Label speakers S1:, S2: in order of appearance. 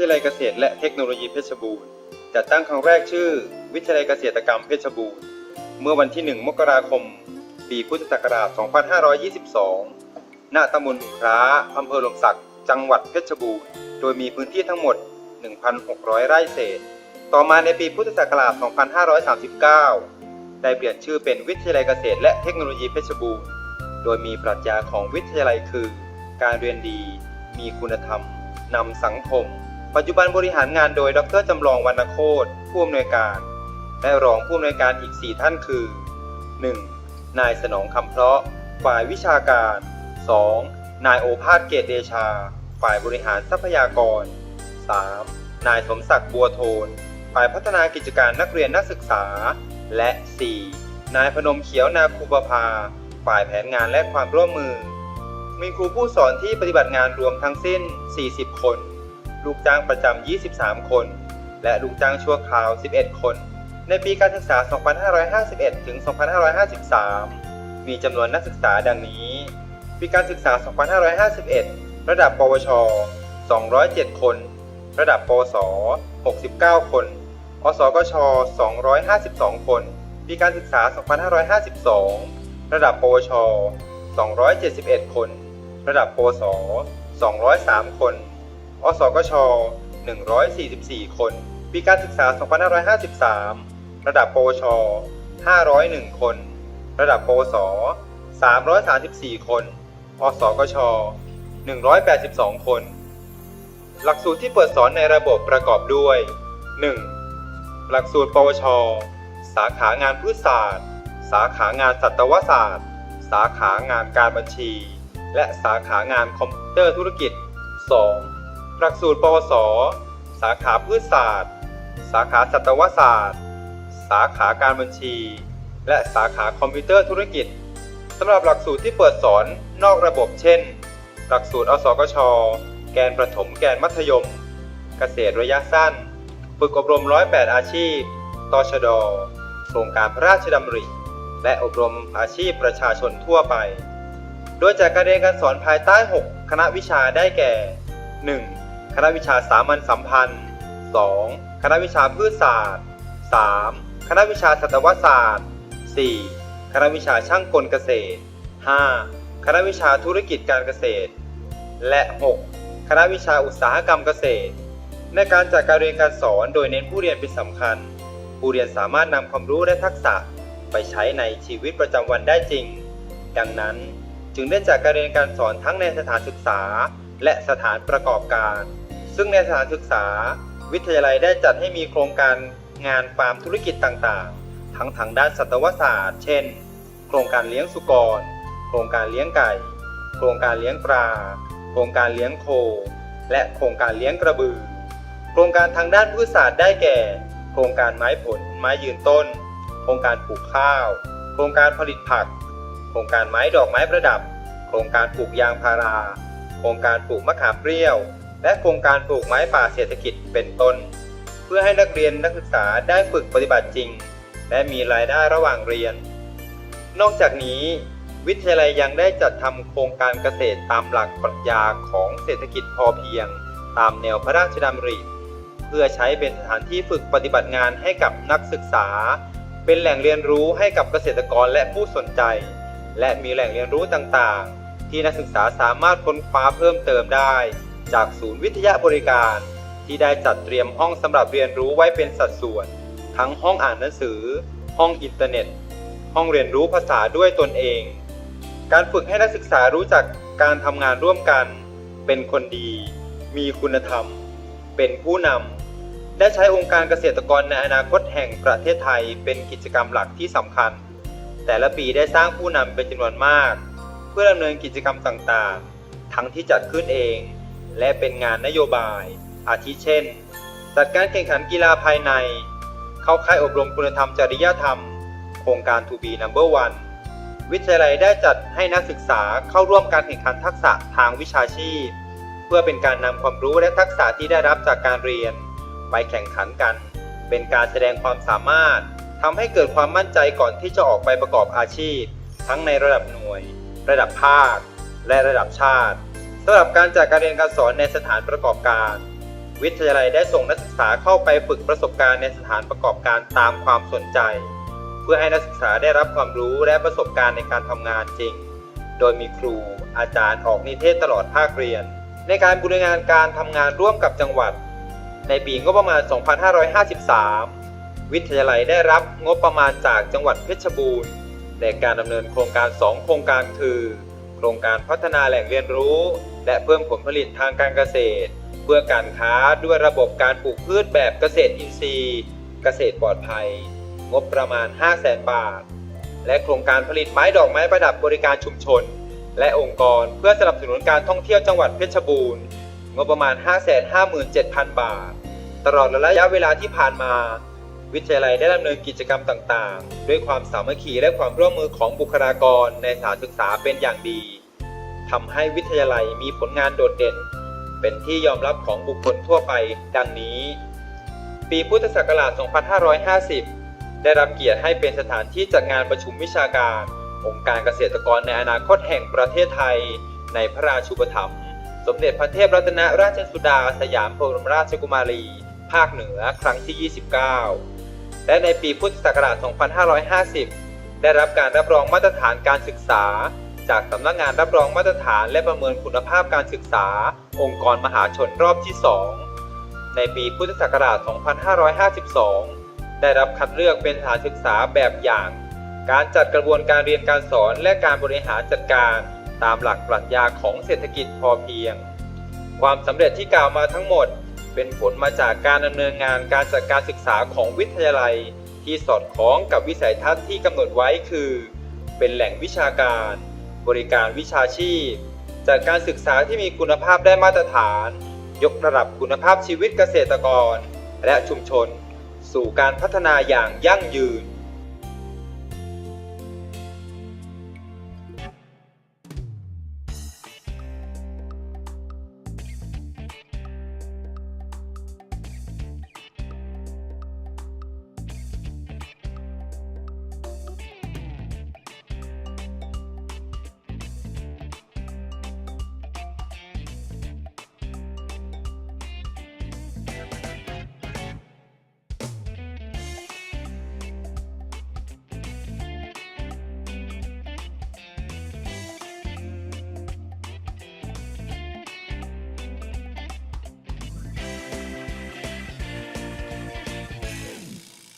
S1: ทยาลัยเกษตรและเทคโนโลยีเพชรบูรณ์จัดตั้งครั้งแรกชื่อ วิทยาลัยเกษตรกรรมเพชรบูรณ์ เมื่อวันที่ 1 มกราคม ปีพุทธศักราช 2522 ณ ตำบลหุพร้าอำเภอหลมสักดิ์ จังหวัดเพชรบูรณ์ โดยมีพื้นที่ทั้งหมด 1,600 ไร่เศษ ต่อมาในปีพุทธศักราช 2539 ได้เปลี่ยนชื่อเป็นวิทยาลัยเกษตรและเทคโนโลยีเพชรบูรณ์ โดยมีปรัชญาของวิทยาลัยคือ การเรียนดี มีคุณธรรมนำสังคม ปัจจุบันบริหารงานโดยดรจำลองวรรณโคตรผู้อำนวยการ และรองผู้อำนวยการอีก 4 ท่านคือ 1. นายสนองคำเพาะ ฝ่ายวิชาการ 2. นายโอภาสเกตเดชา ฝ่ายบริหารทรัพยากร 3. นายสมศักดิ์บัวโทน ฝ่ายพัฒนากิจการนักเรียนนักศึกษา และ 4. นายพนมเขียวนาคูปภา ฝ่ายแผนงานและความร่วมมือ มีครูผู้สอนที่ปฏิบัติงานรวมทั้งสิ้น 40 คน ลูกจ้างประจำ 23 คน และลูกจ้างชั่วคราว 11 คน ในปีการศึกษา 2551 ถึง 2553 มีจำนวนนักศึกษาดังนี้ ปีการศึกษา 2551 ระดับ ปวช 207 คน ระดับ ปวส 69 คน อสกช 252 คน ปีการศึกษา 2552 ระดับ ปวช 271 คน ระดับ ปวส 203 คน อสกช 144 คน ปีการศึกษา 2553 ระดับปวช 501 คน ระดับปวส 334 คน อสกช 182 คน หลักสูตรที่เปิดสอนในระบบประกอบด้วย 1. หลักสูตร ปวช สาขางานพืชศาสตร์ สาขางานสัตวศาสตร์ สาขางานการบัญชี และสาขางานคอมพิวเตอร์ธุรกิจ 2. หลักสูตร ปวส สาขาพืชศาสตร์ สาขาสัตวศาสตร์ สาขาการบัญชี และสาขาคอมพิวเตอร์ธุรกิจสำหรับหลักสูตรที่เปิดสอนนอกระบบเช่น หลักสูตรอสกช แกนประถมแกนมัธยม เกษตรระยะสั้น ฝึกอบรม 108 อาชีพ ตชด โครงการพระราชดำริ และอบรมอาชีพประชาชนทั่วไป โดยจากการเรียนการสอนภายใต้ 6 คณะวิชาได้แก่ 1. คณะวิชาสามัญสัมพันธ์ 2. คณะวิชาพืชศาสตร์ 3. คณะวิชาสัตวศาสตร์ 4. คณะวิชาช่างกลเกษตร 5. คณะวิชาธุรกิจการเกษตร และ 6. คณะวิชาอุตสาหกรรมเกษตร ในการจัดการเรียนการสอนโดยเน้นผู้เรียนเป็นสำคัญ ผู้เรียนสามารถนำความรู้และทักษะไปใช้ในชีวิตประจำวันได้จริง ดังนั้นจึงได้จัดการเรียนการสอนทั้งในสถานศึกษา และสถานประกอบการ ซึ่งในสถานศึกษา วิทยาลัยได้จัดให้มีโครงการงานฟาร์มธุรกิจต่างๆ ทั้งทางด้านสัตวศาสตร์ เช่น โครงการเลี้ยงสุกร โครงการเลี้ยงไก่ โครงการเลี้ยงปลา โครงการเลี้ยงโค และโครงการเลี้ยงกระบือ โครงการทางด้านพืชศาสตร์ได้แก่ โครงการไม้ผล ไม้ยืนต้น โครงการปลูกข้าว โครงการผลิตผัก โครงการไม้ดอกไม้ประดับ โครงการปลูกยางพารา โครงการปลูกมะขามเปรี้ยว และโครงการปลูกไม้ป่าเศรษฐกิจเป็นต้น เพื่อให้นักเรียนนักศึกษาได้ฝึกปฏิบัติจริง และมีรายได้ระหว่างเรียน นอกจากนี้ วิทยาลัยยังได้จัดทำโครงการเกษตรตามหลักปรัชญาของเศรษฐกิจพอเพียง ตามแนวพระราชดำริเพื่อใช้เป็นสถานที่ฝึกปฏิบัติงานให้กับนักศึกษา เป็นแหล่งเรียนรู้ให้กับเกษตรกรและผู้สนใจ และมีแหล่งเรียนรู้ต่างๆ ที่นักศึกษาสามารถค้นคว้าเพิ่มเติมได้ จากศูนย์วิทยาบริการ ที่ได้จัดเตรียมห้องสำหรับเรียนรู้ไว้เป็นสัดส่วน ทั้งห้องอ่านหนังสือ ห้องอินเทอร์เน็ต ห้องเรียนรู้ภาษาด้วยตนเอง การฝึกให้นักศึกษารู้จักการทำงานร่วมกัน เป็นคนดี มีคุณธรรม เป็นผู้นำได้ใช้องค์การเกษตรกรในอนาคตแห่งประเทศไทยเป็นกิจกรรมหลักที่สำคัญ แต่ละปีได้สร้างผู้นำเป็นจำนวนมาก เพื่อดำเนินกิจกรรมต่างๆ ทั้งที่จัดขึ้นเอง และเป็นงานนโยบาย อาทิเช่น จัดการแข่งขันกีฬาภายใน เข้าค่ายอบรมคุณธรรมจริยธรรม โครงการ To be number one วิทยาลัยได้จัดให้นักศึกษาเข้าร่วมการแข่งขันทักษะทางวิชาชีพ เพื่อเป็นการนำความรู้และทักษะที่ได้รับจากการเรียน ไปแข่งขันกัน เป็นการแสดงความสามารถทำให้เกิดความมั่นใจก่อนที่จะออกไปประกอบอาชีพ ทั้งในระดับหน่วย ระดับภาค และระดับชาติ สำหรับการจัดการเรียนการสอนในสถานประกอบการ วิทยาลัยได้ส่งนักศึกษาเข้าไปฝึกประสบการณ์ในสถานประกอบการตามความสนใจ เพื่อให้นักศึกษาได้รับความรู้และประสบการณ์ในการทำงานจริง โดยมีครูอาจารย์ออกนิเทศตลอดภาคเรียน ในการบูรณาการทำงานร่วมกับจังหวัด ในปีงบประมาณ 2553 วิทยาลัยได้รับงบประมาณจากจังหวัดเพชรบูรณ์ในการดำเนินโครงการ 2 โครงการคือ โครงการพัฒนาแหล่งเรียนรู้ และเพิ่มผลผลิตทางการเกษตร เพื่อการค้าด้วยระบบการปลูกพืชแบบเกษตรอินทรีย์ เกษตรปลอดภัย งบประมาณ 5 0 0แสนบาท และโครงการผลิตไม้ดอกไม้ประดับบริการชุมชน และองค์กรเพื่อสนับสนุนการท่องเที่ยวจังหวัดเพชรบูรณ์ งบประมาณ 557,000 บาท ตลอดระยะเวลาที่ผ่านมา วิทยาลัยได้ดำเนินกิจกรรมต่างๆ ด้วยความสามัคคีและความร่วมมือของบุคลากรในสถานศึกษาเป็นอย่างดีทำให้วิทยาลัยมีผลงานโดดเด่น เป็นที่ยอมรับของบุคคลทั่วไปดังนี้ ปีพุทธศักราช 2550 ได้รับเกียรติให้เป็นสถานที่จัดงานประชุมวิชาการ องค์การเกษตรกรในอนาคตแห่งประเทศไทย ในพระราชูปถัมภ์สมเด็จพระเทพรัตนราชสุดาสยามบรมราชกุมารี ภาคเหนือครั้งที่ 29 และในปีพุทธศักราช 2550 ได้รับการรับรองมาตรฐานการศึกษา จากสำนักงานรับรองมาตรฐานและประเมินคุณภาพการศึกษา องค์กรมหาชนรอบที่ 2 ในปีพุทธศักราช 2552 ได้รับคัดเลือกเป็นสถานศึกษาแบบอย่าง การจัดกระบวนการเรียนการสอนและการบริหารจัดการตามหลักปรัชญาของเศรษฐกิจพอเพียง ความสำเร็จที่กล่าวมาทั้งหมด เป็นผลมาจากการดำเนินงานการจัดการศึกษาของวิทยาลัย ที่สอดคล้องกับวิสัยทัศน์ที่กำหนดไว้คือ เป็นแหล่งวิชาการ บริการวิชาชีพ จัดการศึกษาที่มีคุณภาพได้มาตรฐาน ยกระดับคุณภาพชีวิตเกษตรกร และชุมชน สู่การพัฒนาอย่างยั่งยืน